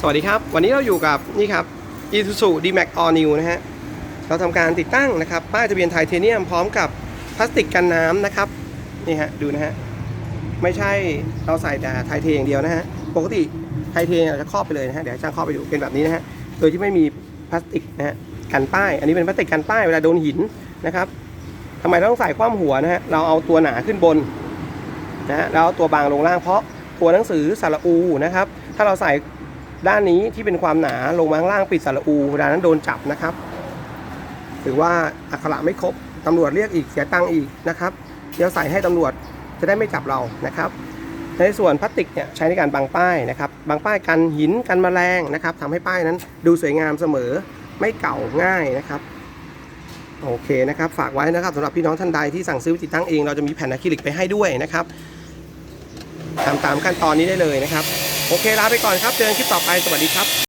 สวัสดีครับ วันนี้เราอยู่กับนี่ครับ Isuzu D-Max All New นะฮะ เราทำการติดตั้งนะครับ ป้ายทะเบียนไทเทเนียมพร้อมกับพลาสติกกันน้ำนะครับ นี่ฮะ ดูนะฮะ ไม่ใช่เราใส่แต่ไทเทอย่างเดียวนะฮะ ปกติไทเทเราจะครอบไปเลยนะฮะ เดี๋ยวให้ช่างครอบไปดูเป็นแบบนี้นะฮะ โดยที่ไม่มีพลาสติกนะฮะกันป้าย อันนี้เป็นพลาสติกกันป้ายเวลาโดนหินนะครับทำไมเราต้องใส่คว่ำหัวนะฮะ เราเอาตัวหนาขึ้นบนนะฮะแล้วเอาตัวบางลงล่างเพราะตัวหนังสือสาระอูนะครับ ถ้าเราใส่ ด้านนี้ที่เป็นความหนาลงมาข้างล่างปิดสระอูเวลานั้นโดนจับนะครับถือว่าอักขระไม่ครบตำรวจเรียกอีกเสียตังค์อีกนะครับเดี๋ยวใส่ให้ตำรวจจะได้ไม่จับเรานะครับ ในส่วนพลาสติกเนี่ยใช้ในการบังป้ายนะครับบังป้ายกันหินกันแมลงนะครับทำให้ป้ายนั้นดูสวยงามเสมอไม่เก่าง่ายนะครับโอเคนะครับ ฝากไว้นะครับสำหรับพี่น้องท่านใดที่สั่งซื้อไปติดตั้งเองเราจะมีแผ่นอะคริลิกไปให้ด้วยนะครับทำตามขั้นตอนนี้ได้เลยนะครับ โอเคลาไปก่อนครับ เจอกันคลิปต่อไป สวัสดีครับ